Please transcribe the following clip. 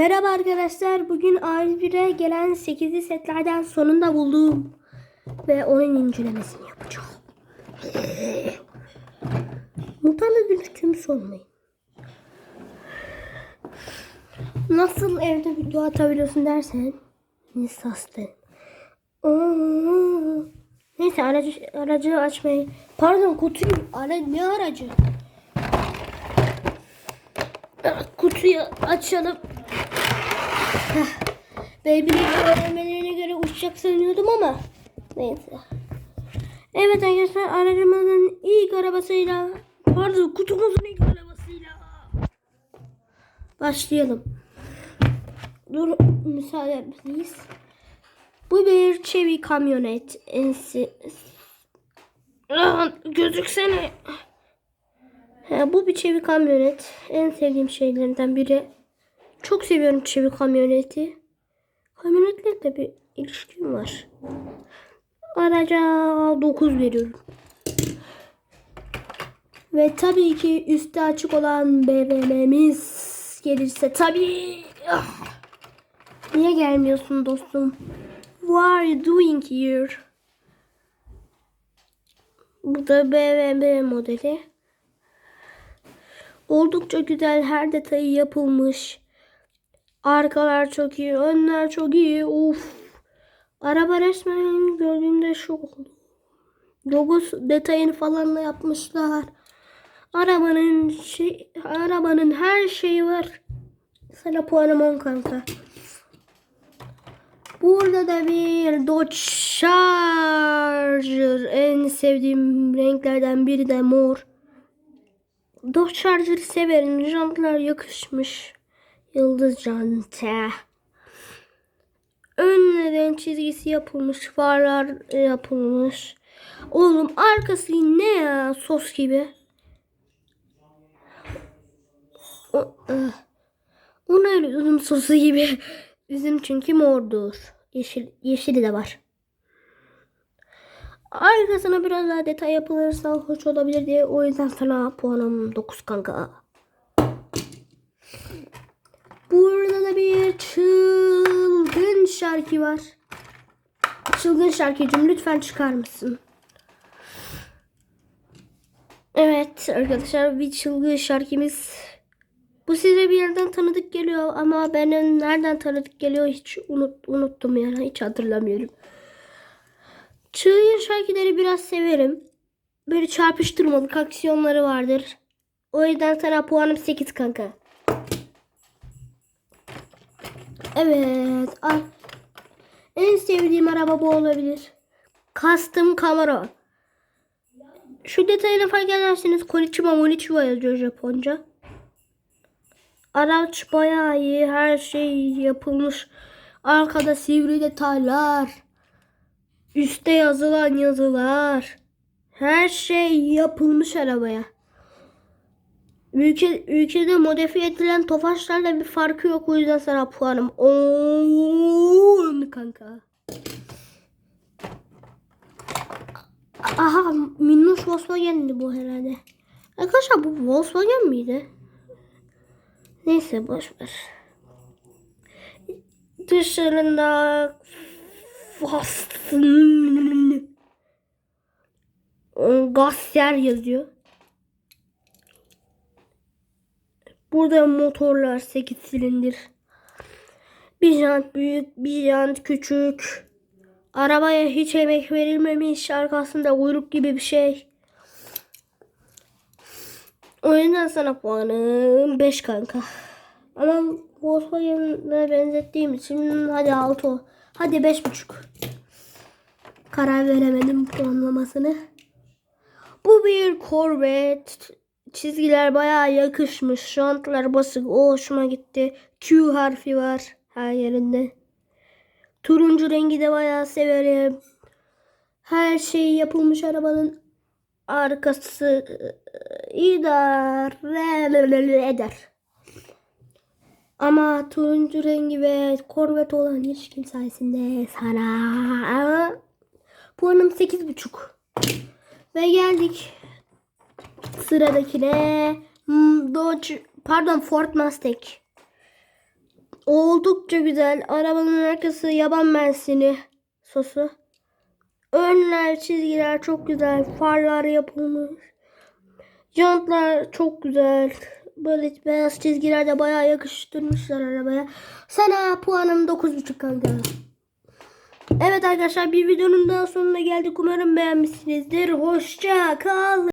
Merhaba arkadaşlar. Bugün A101'e gelen 8'li setlerden sonunda buldum. Ve onun incelemesini yapacağım. Muhtemelen dönüştüğümü sormayın. Nasıl evde video atabiliyorsun dersen. Nisastı. Neyse aracı, aracı açmayı. Pardon kutuyu. Ara, ne aracı? Kutuyu açalım. Beyblade'i öğrenmelerine göre uçacak sanıyordum ama neyse. Evet arkadaşlar aracımızın ilk arabasıyla pardon kutumuzun ilk arabasıyla başlayalım. Dur müsaade please. Bu bir Chevy kamyonet. Ensi... Gözüksene. Ha, bu bir Chevy kamyonet. En sevdiğim şeylerden biri. Çok seviyorum Chevy kamyoneti. Kamyonetle bir ilişkim var. Araca 9 veriyorum. Ve tabii ki üstü açık olan BMW'miz gelirse tabii. Ah! Niye gelmiyorsun dostum? What are you doing here? Bu da BMW modeli. Oldukça güzel her detayı yapılmış. Arkalar çok iyi, önler çok iyi. Of. Araba resmen gördüğümde şok oldum. Logo detayını falan da yapmışlar. Arabanın şey, arabanın her şeyi var. Sana puanım 10 kanka. Burada da bir Dodge Charger. En sevdiğim renklerden biri de mor. Dodge Charger'ı severim. Jantlar yakışmış. Yıldız janta. Önlerin çizgisi yapılmış. Farlar yapılmış. Oğlum arkası ne ya? Sos gibi. O, eh. o ne öyle üzüm sosu gibi. Üzüm çünkü mordur. Yeşil, yeşili de var. Arkasına biraz daha detay yapılırsa hoş olabilir diye o yüzden sana puanım 9 kanka. Burada da bir çılgın şarkı var. Çılgın şarkıcım lütfen çıkar mısın? Evet arkadaşlar bir çılgın şarkımız. Bu size bir yerden tanıdık geliyor ama benim nereden tanıdık geliyor hiç unut, unuttum yani hiç hatırlamıyorum. Çığır şarkıları biraz severim. Böyle çarpıştırmalık aksiyonları vardır. O yüzden sana puanım 8 kanka. Evet. En sevdiğim araba bu olabilir. Custom Camaro. Şu detayını fark ederseniz Konichiwa Monichiwa yazıyor Japonca. Araç bayağı iyi. Her şey yapılmış. Arkada sivri detaylar. Üste yazılan yazılar. Her şey yapılmış arabaya. Ülke, ülkede modifiye edilen tofaşlarla bir farkı yok. O yüzden sana puanım 10 kanka. Aha minnoş Volkswagen'di bu herhalde. Arkadaşlar bu Volkswagen miydi? Neyse boş ver. Dışarında Gasser yazıyor. Burada motorlar 8 silindir. Bir jant büyük, bir jant küçük. Arabaya hiç emek verilmemiş. Arkasında kuyruk gibi bir şey. O yüzden sana puanım 5 kanka. Ama Volkswagen'e benzettiğim için hadi 6 Hadi 5.5. Karar veremedim puanlamasını. Bu bir Corvette. Çizgiler bayağı yakışmış. Şantlar basık. O hoşuma gitti. Q harfi var her yerinde. Turuncu rengi de bayağı severim. Her şey yapılmış arabanın arkası idare eder. Ama turuncu rengi ve korvet olan ilişkim sayesinde sana puanım 8.5. Ve geldik sıradakine. Hmm, Dodge pardon Ford Mustang. Oldukça güzel. Arabanın arkası yaban mersini sosu. Önler çizgiler çok güzel. Farlar yapılmış. Jantlar çok güzel. Böyle beyaz çizgiler de bayağı yakıştırmışlar arabaya. Sana puanım 9.5 kanka. Evet arkadaşlar bir videonun daha sonuna geldik. Umarım beğenmişsinizdir. Hoşça kalın.